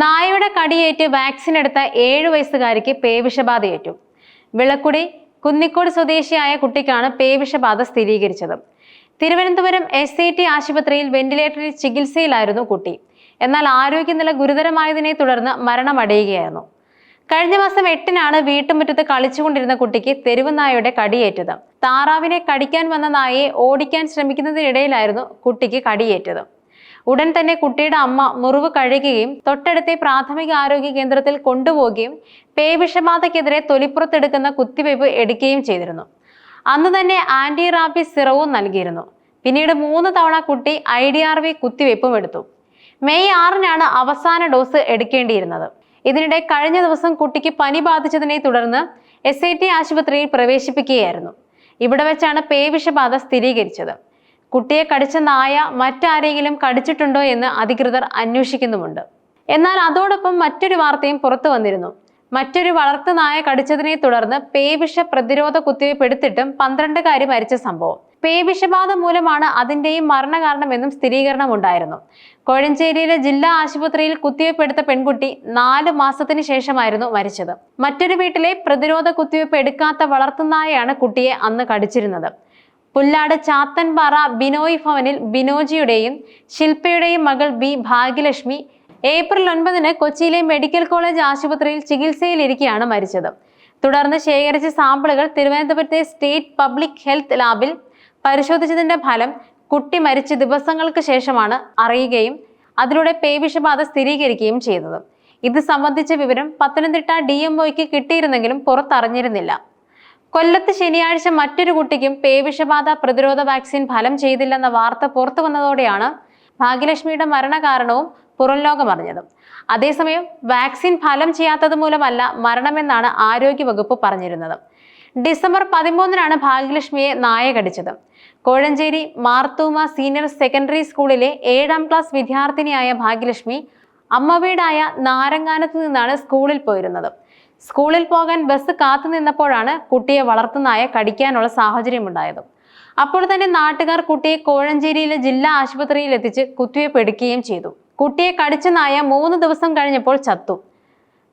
നായയുടെ കടിയേറ്റ് വാക്സിൻ എടുത്ത ഏഴു വയസ്സുകാരിക്ക് പേവിഷബാധയേറ്റു. വിളക്കുടി കുന്നിക്കോട് സ്വദേശിയായ കുട്ടിക്കാണ് പേവിഷബാധ സ്ഥിരീകരിച്ചത്. തിരുവനന്തപുരം എസ് ഐ ടി ആശുപത്രിയിൽ വെന്റിലേറ്ററിൽ ചികിത്സയിലായിരുന്നു കുട്ടി. എന്നാൽ ആരോഗ്യനില ഗുരുതരമായതിനെ തുടർന്ന് മരണമടയുകയായിരുന്നു. കഴിഞ്ഞ മാസം എട്ടിനാണ് വീട്ടുമുറ്റത്ത് കളിച്ചുകൊണ്ടിരുന്ന കുട്ടിക്ക് തെരുവ് നായയുടെ കടിയേറ്റത്. താറാവിനെ കടിക്കാൻ വന്ന നായയെ ഓടിക്കാൻ ശ്രമിക്കുന്നതിനിടയിലായിരുന്നു കുട്ടിക്ക് കടിയേറ്റത്. ഉടൻ തന്നെ കുട്ടിയുടെ അമ്മ മുറിവ് കഴുകുകയും തൊട്ടടുത്തെ പ്രാഥമിക ആരോഗ്യ കേന്ദ്രത്തിൽ കൊണ്ടുപോവുകയും പേവിഷബാധയ്ക്കെതിരെ തൊലിപ്പുറത്തെടുക്കുന്ന കുത്തിവയ്പ് എടുക്കുകയും ചെയ്തിരുന്നു. അന്ന് തന്നെ ആന്റി റാബിസ് സിറവും നൽകിയിരുന്നു. പിന്നീട് മൂന്ന് തവണ കുട്ടി ഐ ഡി ആർ വി കുത്തിവയ്പും എടുത്തു. മെയ് ആറിനാണ് അവസാന ഡോസ് എടുക്കേണ്ടിയിരുന്നത്. ഇതിനിടെ കഴിഞ്ഞ ദിവസം കുട്ടിക്ക് പനി ബാധിച്ചതിനെ തുടർന്ന് എസ് ഐ ടി ആശുപത്രിയിൽ പ്രവേശിപ്പിക്കുകയായിരുന്നു. ഇവിടെ വെച്ചാണ് പേവിഷബാധ സ്ഥിരീകരിച്ചത്. കുട്ടിയെ കടിച്ച നായ മറ്റാരെങ്കിലും കടിച്ചിട്ടുണ്ടോ എന്ന് അധികൃതർ അന്വേഷിക്കുന്നുമുണ്ട്. എന്നാൽ അതോടൊപ്പം മറ്റൊരു വാർത്തയും പുറത്തു വന്നിരുന്നു. മറ്റൊരു വളർത്തു നായ കടിച്ചതിനെ തുടർന്ന് പേവിഷ പ്രതിരോധ കുത്തിവയ്പ് എടുത്തിട്ടും പന്ത്രണ്ടുകാരി മരിച്ച സംഭവം. പേവിഷബാധ മൂലമാണ് അതിന്റെയും മരണകാരണമെന്നും സ്ഥിരീകരണം ഉണ്ടായിരുന്നു കോഴഞ്ചേരിയിലെ ജില്ലാ ആശുപത്രിയിൽ കുത്തിവയ്പ് എടുത്ത പെൺകുട്ടി നാല് മാസത്തിന് ശേഷമായിരുന്നു മരിച്ചത്. മറ്റൊരു വീട്ടിലെ പ്രതിരോധ കുത്തിവയ്പ് എടുക്കാത്ത വളർത്തുനായയാണ് കുട്ടിയെ അന്ന് കടിച്ചിരുന്നത്. പുല്ലാട് ചാത്തൻപാറ ബിനോയ് ഭവനിൽ ബിനോജിയുടെയും ശില്പയുടെയും മകൾ ബി ഭാഗ്യലക്ഷ്മി ഏപ്രിൽ ഒൻപതിന് കൊച്ചിയിലെ മെഡിക്കൽ കോളേജ് ആശുപത്രിയിൽ ചികിത്സയിലിരിക്കെയാണ് മരിച്ചത്. തുടർന്ന് ശേഖരിച്ച സാമ്പിളുകൾ തിരുവനന്തപുരത്തെ സ്റ്റേറ്റ് പബ്ലിക് ഹെൽത്ത് ലാബിൽ പരിശോധിച്ചതിന്റെ ഫലം കുട്ടി മരിച്ച ദിവസങ്ങൾക്ക് ശേഷമാണ് അറിയുകയും അതിലൂടെ പേവിഷബാധ സ്ഥിരീകരിക്കുകയും ചെയ്തത്. ഇത് സംബന്ധിച്ച വിവരം പത്തനംതിട്ട ഡി എം കിട്ടിയിരുന്നെങ്കിലും പുറത്തറിഞ്ഞിരുന്നില്ല. കൊല്ലത്ത് ശനിയാഴ്ച മറ്റൊരു കുട്ടിക്കും പേവിഷബാധ പ്രതിരോധ വാക്സിൻ ഫലം ചെയ്തില്ലെന്ന വാർത്ത പുറത്തു വന്നതോടെയാണ് ഭാഗ്യലക്ഷ്മിയുടെ മരണകാരണവും പുറം ലോകമറിഞ്ഞത് അതേസമയം വാക്സിൻ ഫലം ചെയ്യാത്തത് മൂലമല്ല മരണമെന്നാണ് ആരോഗ്യവകുപ്പ് പറഞ്ഞിരുന്നത്. ഡിസംബർ പതിമൂന്നിനാണ് ഭാഗ്യലക്ഷ്മിയെ നായകടിച്ചത്. കോഴഞ്ചേരി മാർത്തൂമ സീനിയർ സെക്കൻഡറി സ്കൂളിലെ ഏഴാം ക്ലാസ് വിദ്യാർത്ഥിനിയായ ഭാഗ്യലക്ഷ്മി അമ്മ വീടായ നാരങ്ങാനത്ത് നിന്നാണ് സ്കൂളിൽ പോയിരുന്നത്. സ്കൂളിൽ പോകാൻ ബസ് കാത്തു നിന്നപ്പോഴാണ് കുട്ടിയെ വളർത്തുന്നായ കടിക്കാനുള്ള സാഹചര്യമുണ്ടായത്. അപ്പോൾ തന്നെ നാട്ടുകാർ കുട്ടിയെ കോഴഞ്ചേരിയിലെ ജില്ലാ ആശുപത്രിയിൽ എത്തിച്ച് കുത്തിവയ്പ് എടുക്കുകയും ചെയ്തു. കുട്ടിയെ കടിച്ച നായ മൂന്ന് ദിവസം കഴിഞ്ഞപ്പോൾ ചത്തു.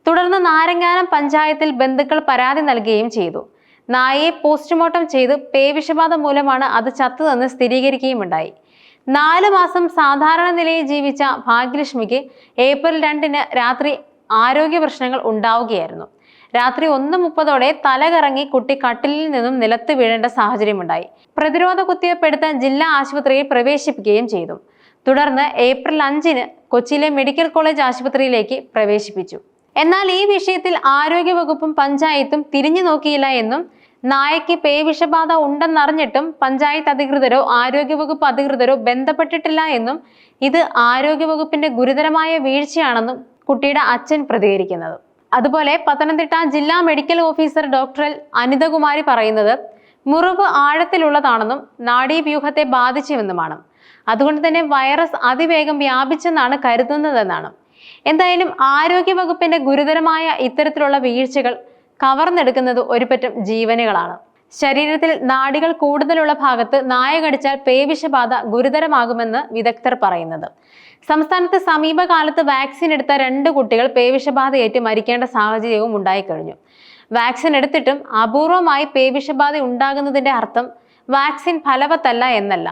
തുടർന്ന് നാരങ്ങാനം പഞ്ചായത്തിൽ ബന്ധുക്കൾ പരാതി നൽകുകയും ചെയ്തു. നായയെ പോസ്റ്റ്മോർട്ടം ചെയ്ത് പേവിഷബാധ മൂലമാണ് അത് ചത്തതെന്ന് സ്ഥിരീകരിക്കുകയുമുണ്ടായി. നാലു മാസം സാധാരണ നിലയിൽ ജീവിച്ച ഭാഗ്യലക്ഷ്മിക്ക് ഏപ്രിൽ രണ്ടിന് രാത്രി ആരോഗ്യ പ്രശ്നങ്ങൾ ഉണ്ടാവുകയായിരുന്നു. രാത്രി ഒന്ന് മുപ്പതോടെ തലകറങ്ങി കുട്ടി കട്ടിലിൽ നിന്നും നിലത്ത് വീഴേണ്ട സാഹചര്യമുണ്ടായി. പ്രതിരോധ കുത്തിവയ്പ്പെടുത്ത ജില്ലാ ആശുപത്രിയിൽ പ്രവേശിപ്പിക്കുകയും ചെയ്തു. തുടർന്ന് ഏപ്രിൽ അഞ്ചിന് കൊച്ചിയിലെ മെഡിക്കൽ കോളേജ് ആശുപത്രിയിലേക്ക് പ്രവേശിപ്പിച്ചു. എന്നാൽ ഈ വിഷയത്തിൽ ആരോഗ്യവകുപ്പും പഞ്ചായത്തും തിരിഞ്ഞു നോക്കിയില്ല എന്നും നായയ്ക്ക് പേവിഷബാധ ഉണ്ടെന്നറിഞ്ഞിട്ടും പഞ്ചായത്ത് അധികൃതരോ ആരോഗ്യവകുപ്പ് അധികൃതരോ ബന്ധപ്പെട്ടിട്ടില്ല എന്നും ഇത് ആരോഗ്യവകുപ്പിന്റെ ഗുരുതരമായ വീഴ്ചയാണെന്നും കുട്ടിയുടെ അച്ഛൻ പ്രതികരിക്കുന്നത്. അതുപോലെ പത്തനംതിട്ട ജില്ലാ മെഡിക്കൽ ഓഫീസർ ഡോക്ടർ അനിതകുമാരി പറയുന്നത് മുറിവ് ആഴത്തിലുള്ളതാണെന്നും നാഡീവ്യൂഹത്തെ ബാധിച്ചുവെന്നുമാണ്. അതുകൊണ്ട് തന്നെ വൈറസ് അതിവേഗം വ്യാപിച്ചെന്നാണ് കരുതുന്നതെന്നാണ്. എന്തായാലും ആരോഗ്യവകുപ്പിന്റെ ഗുരുതരമായ ഇത്തരത്തിലുള്ള വീഴ്ചകൾ കവർന്നെടുക്കുന്നത് ഒരുപറ്റം ജീവനുകളാണ്. ശരീരത്തിൽ നാടികൾ കൂടുതലുള്ള ഭാഗത്ത് നായ കടിച്ചാൽ പേവിഷബാധ ഗുരുതരമാകുമെന്ന് വിദഗ്ധർ പറയുന്നത്. സംസ്ഥാനത്ത് സമീപകാലത്ത് വാക്സിൻ എടുത്ത രണ്ട് കുട്ടികൾ പേവിഷബാധയേറ്റ് മരിക്കേണ്ട സാഹചര്യവും ഉണ്ടായിക്കഴിഞ്ഞു. വാക്സിൻ എടുത്തിട്ടും അപൂർവമായി പേവിഷബാധ ഉണ്ടാകുന്നതിന്റെ അർത്ഥം വാക്സിൻ ഫലവത്തല്ല എന്നല്ല.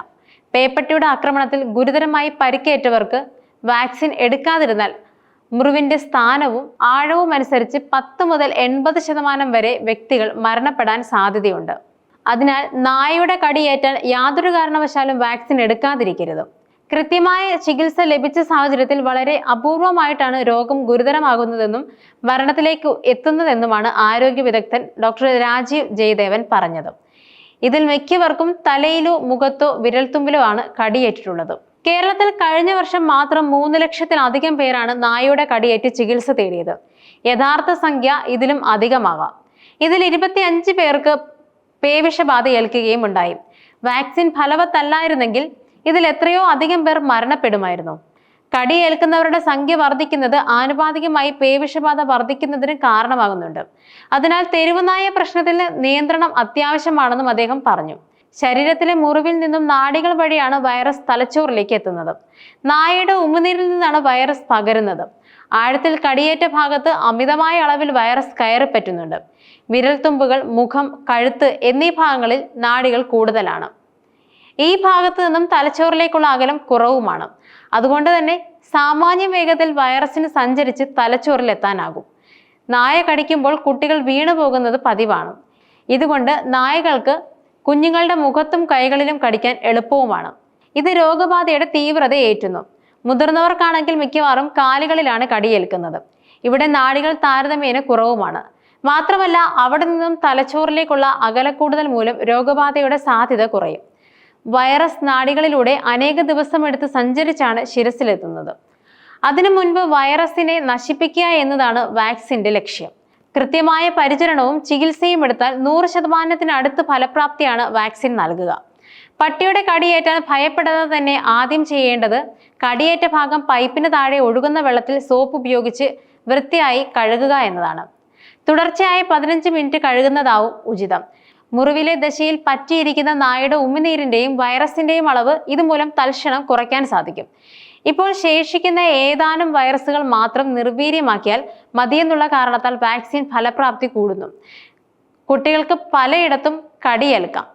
പേപ്പട്ടിയുടെ ആക്രമണത്തിൽ ഗുരുതരമായി പരിക്കേറ്റവർക്ക് വാക്സിൻ എടുക്കാതിരുന്നാൽ മുറിവിന്റെ സ്ഥാനവും ആഴവും അനുസരിച്ച് പത്ത് മുതൽ എൺപത് ശതമാനം വരെ വ്യക്തികൾ മരണപ്പെടാൻ സാധ്യതയുണ്ട്. അതിനാൽ നായയുടെ കടിയേറ്റാൽ യാതൊരു കാരണവശാലും വാക്സിൻ എടുക്കാതിരിക്കരുത്. കൃത്യമായ ചികിത്സ ലഭിച്ച സാഹചര്യത്തിൽ വളരെ അപൂർവമായിട്ടാണ് രോഗം ഗുരുതരമാകുന്നതെന്നും മരണത്തിലേക്ക് എത്തുന്നതെന്നുമാണ് ആരോഗ്യ വിദഗ്ധൻ ഡോക്ടർ രാജീവ് ജയദേവൻ പറഞ്ഞത്. ഇതിൽ മിക്കവർക്കും തലയിലോ മുഖത്തോ വിരൽത്തുമ്പിലോ ആണ് കടിയേറ്റിട്ടുള്ളത്. കേരളത്തിൽ കഴിഞ്ഞ വർഷം മാത്രം മൂന്ന് ലക്ഷത്തിലധികം പേരാണ് നായയുടെ കടിയേറ്റ് ചികിത്സ തേടിയത്. യഥാർത്ഥ സംഖ്യ ഇതിലും അധികമാകാം ഇതിൽ ഇരുപത്തിയഞ്ച് പേർക്ക് പേവിഷബാധ ഏൽക്കുകയും ഉണ്ടായി. വാക്സിൻ ഫലവത്തല്ലായിരുന്നെങ്കിൽ ഇതിൽ എത്രയോ അധികം പേർ മരണപ്പെടുമായിരുന്നു. കടിയേൽക്കുന്നവരുടെ സംഖ്യ വർദ്ധിക്കുന്നത് ആനുപാതികമായി പേവിഷബാധ വർദ്ധിക്കുന്നതിന് കാരണമാകുന്നുണ്ട്. അതിനാൽ തെരുവുനായ പ്രശ്നത്തിൽ നിയന്ത്രണം അത്യാവശ്യമാണെന്നും അദ്ദേഹം പറഞ്ഞു. ശരീരത്തിലെ മുറിവിൽ നിന്നും നാടികൾ വഴിയാണ് വൈറസ് തലച്ചോറിലേക്ക് എത്തുന്നത്. നായയുടെ ഉമിനീരിൽ നിന്നാണ് വൈറസ് പകരുന്നത്. ആഴത്തിൽ കടിയേറ്റ ഭാഗത്ത് അമിതമായ അളവിൽ വൈറസ് കയറിപ്പറ്റുന്നുണ്ട്. വിരൽത്തുമ്പുകൾ മുഖം കഴുത്ത് എന്നീ ഭാഗങ്ങളിൽ നാടികൾ കൂടുതലാണ്. ഈ ഭാഗത്ത് നിന്നും തലച്ചോറിലേക്കുള്ള അകലം കുറവുമാണ്. അതുകൊണ്ട് തന്നെ സാമാന്യ വേഗത്തിൽ വൈറസിന് സഞ്ചരിച്ച് തലച്ചോറിൽ എത്താനാകും നായ കടിക്കുമ്പോൾ കുട്ടികൾ വീണു പോകുന്നത് പതിവാണ്. ഇതുകൊണ്ട് നായകൾക്ക് കുഞ്ഞുങ്ങളുടെ മുഖത്തും കൈകളിലും കടിക്കാൻ എളുപ്പവുമാണ്. ഇത് രോഗബാധയുടെ തീവ്രത ഏറ്റുന്നു. മുതിർന്നവർക്കാണെങ്കിൽ മിക്കവാറും കാലുകളിലാണ് കടിയേൽക്കുന്നത്. ഇവിടെ നാടികൾ താരതമ്യേന കുറവുമാണ്. മാത്രമല്ല അവിടെ നിന്നും തലച്ചോറിലേക്കുള്ള അകലക്കൂടുതൽ മൂലം രോഗബാധയുടെ സാധ്യത കുറയും. വൈറസ് നാടികളിലൂടെ അനേക ദിവസമെടുത്ത് സഞ്ചരിച്ചാണ് ശിരസിലെത്തുന്നത്. അതിനു മുൻപ് വൈറസിനെ നശിപ്പിക്കുക എന്നതാണ് വാക്സിന്റെ ലക്ഷ്യം. കൃത്യമായ പരിചരണവും ചികിത്സയും എടുത്താൽ നൂറ് ശതമാനത്തിനടുത്ത് ഫലപ്രാപ്തിയാണ് വാക്സിൻ നൽകുക. പട്ടിയുടെ കടിയേറ്റാൽ ഭയപ്പെടാതെ തന്നെ ആദ്യം ചെയ്യേണ്ടത് കടിയേറ്റ ഭാഗം പൈപ്പിന് താഴെ ഒഴുകുന്ന വെള്ളത്തിൽ സോപ്പ് ഉപയോഗിച്ച് വൃത്തിയായി കഴുകുക എന്നതാണ്. തുടർച്ചയായി പതിനഞ്ച് മിനിറ്റ് കഴുകുന്നതാവും ഉചിതം. മുറിവിലെ ദശയിൽ പറ്റിയിരിക്കുന്ന നായയുടെ ഉമിനീരിന്റെയും വൈറസിന്റെയും അളവ് ഇതുമൂലം തൽക്ഷണം കുറയ്ക്കാൻ സാധിക്കും. ഇപ്പോൾ ശേഷിക്കുന്ന ഏതാനും വൈറസുകൾ മാത്രം നിർവീര്യമാക്കിയാൽ മതിയെന്നുള്ള കാരണത്താൽ വാക്സിൻ ഫലപ്രാപ്തി കൂടുന്നു. കുട്ടികൾക്ക് പലയിടത്തും കടിയേൽക്കാം.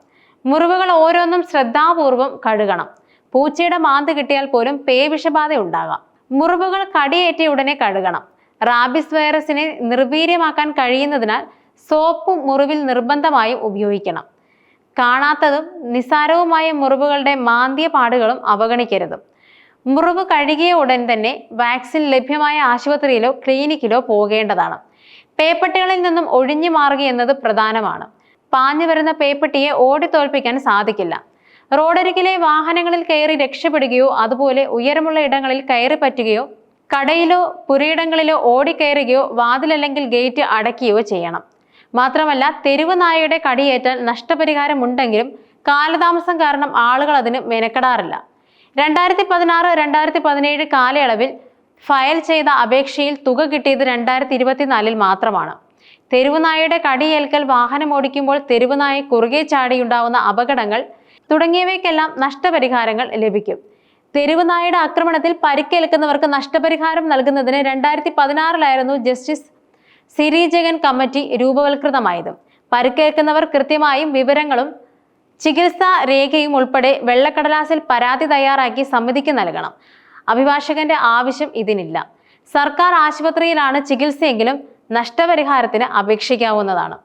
മുറിവുകൾ ഓരോന്നും ശ്രദ്ധാപൂർവം കഴുകണം. പൂച്ചയുടെ മാന്ത് കിട്ടിയാൽ പോലും പേവിഷബാധ ഉണ്ടാകാം. മുറിവുകൾ കടിയേറ്റിയ ഉടനെ കഴുകണം. റാബിസ് വൈറസിനെ നിർവീര്യമാക്കാൻ കഴിയുന്നതിനാൽ സോപ്പ് മുറിവിൽ നിർബന്ധമായും ഉപയോഗിക്കണം. കാണാത്തതും നിസാരവുമായ മുറിവുകളുടെ മാന്തിയ പാടുകളും അവഗണിക്കരുത്. മുറിവ് കഴുകിയ ഉടൻ തന്നെ വാക്സിൻ ലഭ്യമായ ആശുപത്രിയിലോ ക്ലിനിക്കിലോ പോകേണ്ടതാണ്. പേപ്പട്ടികളിൽ നിന്നും ഒഴിഞ്ഞു മാറുക എന്നത് പ്രധാനമാണ്. പാഞ്ഞു വരുന്ന പേപ്പട്ടിയെ ഓടിത്തോൽപ്പിക്കാൻ സാധിക്കില്ല. റോഡരികിലെ വാഹനങ്ങളിൽ കയറി രക്ഷപ്പെടുകയോ അതുപോലെ ഉയരമുള്ള ഇടങ്ങളിൽ കയറി പറ്റുകയോ കടയിലോ പുരയിടങ്ങളിലോ ഓടിക്കയറുകയോ വാതിലല്ലെങ്കിൽ ഗേറ്റ് അടയ്ക്കുകയോ ചെയ്യണം. മാത്രമല്ല തെരുവ് നായയുടെ കടിയേറ്റാൽ നഷ്ടപരിഹാരം ഉണ്ടെങ്കിലും കാലതാമസം കാരണം ആളുകൾ അതിന് മെനക്കെടാറില്ല. രണ്ടായിരത്തി പതിനാറ് രണ്ടായിരത്തി പതിനേഴ് കാലയളവിൽ ഫയൽ ചെയ്ത അപേക്ഷയിൽ തുക കിട്ടിയത് രണ്ടായിരത്തി ഇരുപത്തിനാലിൽ മാത്രമാണ് തെരുവുനായയുടെ കടിയേൽക്കൽ വാഹനം ഓടിക്കുമ്പോൾ തെരുവുനായ കുറുകെ ചാടിയുണ്ടാവുന്ന അപകടങ്ങൾ തുടങ്ങിയവയ്ക്കെല്ലാം നഷ്ടപരിഹാരങ്ങൾ ലഭിക്കും. തെരുവുനായയുടെ ആക്രമണത്തിൽ പരിക്കേൽക്കുന്നവർക്ക് നഷ്ടപരിഹാരം നൽകുന്നതിന് രണ്ടായിരത്തി പതിനാറിലായിരുന്നു ജസ്റ്റിസ് സിരി ജഗൻ കമ്മിറ്റി രൂപവൽകൃതമായത്. പരിക്കേൽക്കുന്നവർ കൃത്യമായും വിവരങ്ങളും ചികിത്സാ രേഖയും ഉൾപ്പെടെ വെള്ളക്കടലാസിൽ പരാതി തയ്യാറാക്കി സമിതിക്ക് നൽകണം. അഭിഭാഷകന്റെ ആവശ്യം ഇതിനില്ല. സർക്കാർ ആശുപത്രിയിലാണ് ചികിത്സയെങ്കിലും നഷ്ടപരിഹാരത്തിന് അപേക്ഷിക്കാവുന്നതാണ്.